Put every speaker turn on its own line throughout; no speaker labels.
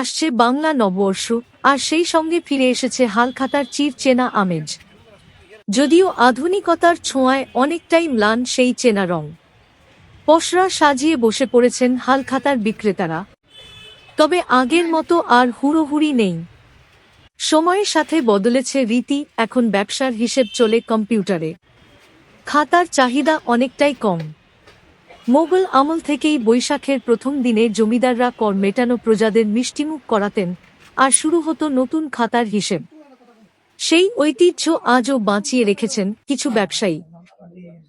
আসছে বাংলা নববর্ষ, আর সেই সঙ্গে ফিরে এসেছে হালখাতার চির চেনা আমেজ। যদিও আধুনিকতার ছোঁয়ায় অনেকটাই ম্লান সেই চেনা রং। পশরা সাজিয়ে বসে পড়েছেন হালখাতার বিক্রেতারা। তবে আগের মতো আর হুড়োহুড়ি নেই। সময়ের সাথে বদলেছে রীতি, এখন ব্যবসার হিসেব চলে কম্পিউটারে। খাতার চাহিদা অনেকটাই কম। মোগল আমল থেকেই বৈশাখের প্রথম দিনে জমিদাররা কর মেটানো প্রজাদের মিষ্টিমুখ করাতেন আর শুরু হতো নতুন খাতার হিসেব। সেই ঐতিহ্য আজও বাঁচিয়ে রেখেছেন কিছু ব্যবসায়ী।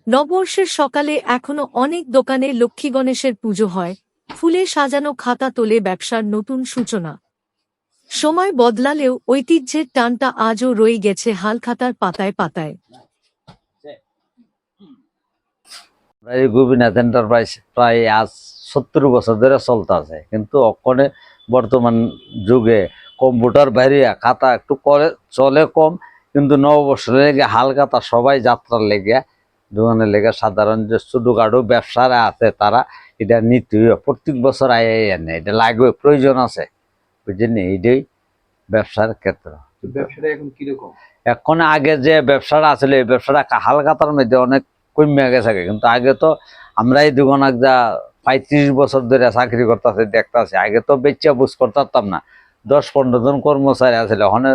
নববর্ষের সকালে এখনও অনেক দোকানে লক্ষ্মী গণেশের পুজো হয়, ফুলে সাজানো খাতা তোলে ব্যবসার নতুন সূচনা। সময় বদলালেও ঐতিহ্যের টানটা আজও রয়ে গেছে হালখাতার পাতায় পাতায়।
এই গোপীনাথ এন্টারপ্রাইজ প্রায় আজ সত্তর বছর ধরে চলতে আছে। কিন্তু অক্ষণে বর্তমান যুগে কম্পিউটার বাইরে খাতা একটু করে চলে কম কিন্তু নববর্ষের লেগে হালখাতা সবাই যাত্রার লেগে দোকানের লেগে সাধারণ যে ছোটোখাটো ব্যবসারা আছে তারা এটা নিতে হইবে। প্রত্যেক বছর আয় এনে এটা লাগবে প্রয়োজন আছে। বুঝলেন এইটাই ব্যবসার ক্ষেত্র।
ব্যবসাটা এখন কীরকম?
এখন আগে যে ব্যবসাটা আসলে এই ব্যবসাটা হালখাতার মধ্যে অনেক কমে গেছে কিন্তু আগে তো আমরা এই দোকান যা পঁয়ত্রিশ বছর ধরে চাকরি করতেছে, দেখতেছি। আগে তো বেচা বুঝ করতাম না। দশ পনেরো জন কর্মচারী আসলে ওখানে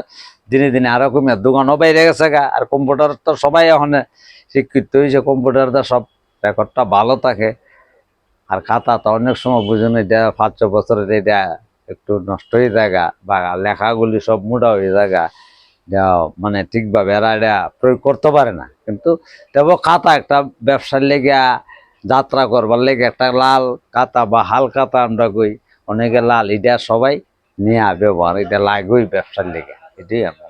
দিনে দিনে আরও কমে। দোকানও বাইরে গেছে গা। আর কম্পিউটার তো সবাই ওখানে শিক্ষিত হয়েছে কম্পিউটারটা সব রেকর্ডটা ভালো থাকে। আর খাতা তো অনেক সময় বুঝুন এটা পাঁচ ছ বছরের এটা একটু নষ্ট হয়ে থাকা বা লেখাগুলি সব মোটা হয়ে যা মানে ঠিকভাবে এরা এটা প্রয়োগ করতে পারে না। কিন্তু তবে খাতা একটা ব্যবসার লেগে যাত্রা করবার লেগে একটা লাল কাতা বা হাল কাতা আমরা কই, অনেকে লাল, এটা সবাই নেয়া ব্যবহার, এটা লাগই ব্যবসার লেগে এটাই আমরা